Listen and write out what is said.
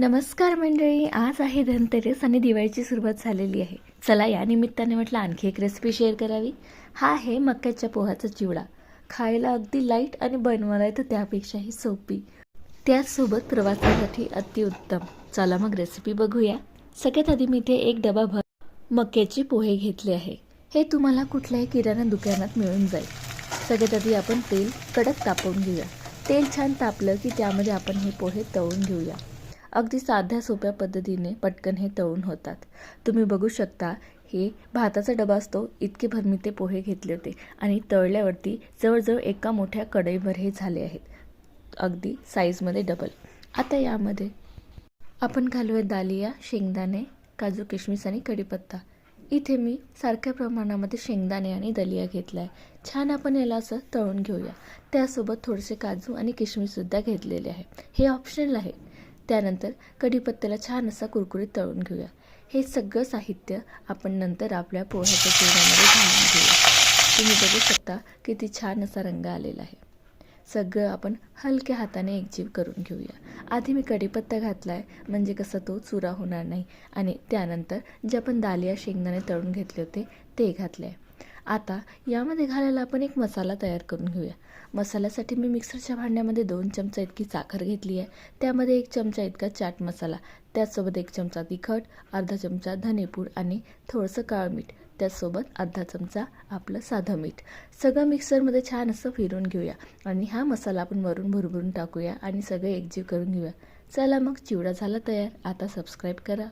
नमस्कार मंडळी आज आहे धनतेरस आणि दिवाळीची सुरुवात झालेली आहे. चला या निमित्ताने म्हटलं आणखी एक रेसिपी शेअर करावी. हा आहे मक्याच्या पोहाचा चिवडा. खायला अगदी लाइट आणि बनवायला तर त्यापेक्षाही सोपी. त्याचसोबत प्रवासासाठी अतिउत्तम चला मग रेसिपी बघूया. सगळ्यात आधी मी इथे एक डबा भर मक्याचे पोहे घेतले आहे. हे तुम्हाला कुठल्याही किराणा दुकानात मिळून जाईल. सगळ्यात आधी आपण तेल कडक तापवून घेऊया. तेल छान तापलं की त्यामध्ये आपण हे पोहे तळून घेऊया. अगदी साध्या सोप्या पद्धतीने पटकन हे तळून होतात. तुम्ही बघू शकता हे भाताचा डबा असतो इतके भर मी ते पोहे घेतले होते आणि तळल्यावरती जवळजवळ एका मोठ्या कढईभर हे झाले आहेत. अगदी साईजमध्ये डबल आता यामध्ये आपण घालूया दालिया शेंगदाणे काजू किशमिस आणि कढीपत्ता. इथे मी सारख्या प्रमाणामध्ये शेंगदाणे आणि दलिया घेतला आहे छान आपण याला असं तळून घेऊया. त्यासोबत थोडेसे काजू आणि किशमिससुद्धा घेतलेले आहे. हे ऑप्शनल आहे. त्यानंतर कढीपत्त्याला छान असा कुरकुरीत तळून घेऊया. हे सगळं साहित्य आपण नंतर आपल्या पोह्याच्या जेवणामध्ये घालून घेऊया. तुम्ही बघू शकता किती छान असा रंग आलेला आहे. सगळं आपण हलक्या हाताने एकजीव करून घेऊया. आधी मी कढीपत्ता घातला आहे म्हणजे कसं तो चुरा होणार नाही. आणि त्यानंतर जे आपण दालिया शेंगदाणे तळून घेतले होते ते घातले आहे आता यामध्ये घालायला आपण एक मसाला तयार करून घेऊया. मसाल्यासाठी मी मिक्सरच्या भांड्यामध्ये दोन चमचा इतकी साखर घेतली आहे. त्यामध्ये एक चमचा इतका चाट मसाला त्याचसोबत एक चमचा तिखट अर्धा चमचा धनेपूड आणि थोडंसं काळं मीठ त्याचसोबत अर्धा चमचा आपलं साधं मीठ. सगळं मिक्सरमध्ये छान असं फिरून घेऊया आणि हा मसाला आपण वरून भरभरून टाकूया आणि सगळं एकजीव करून घेऊया. चला मग चिवडा झाला तयार. आता सबस्क्राईब करा.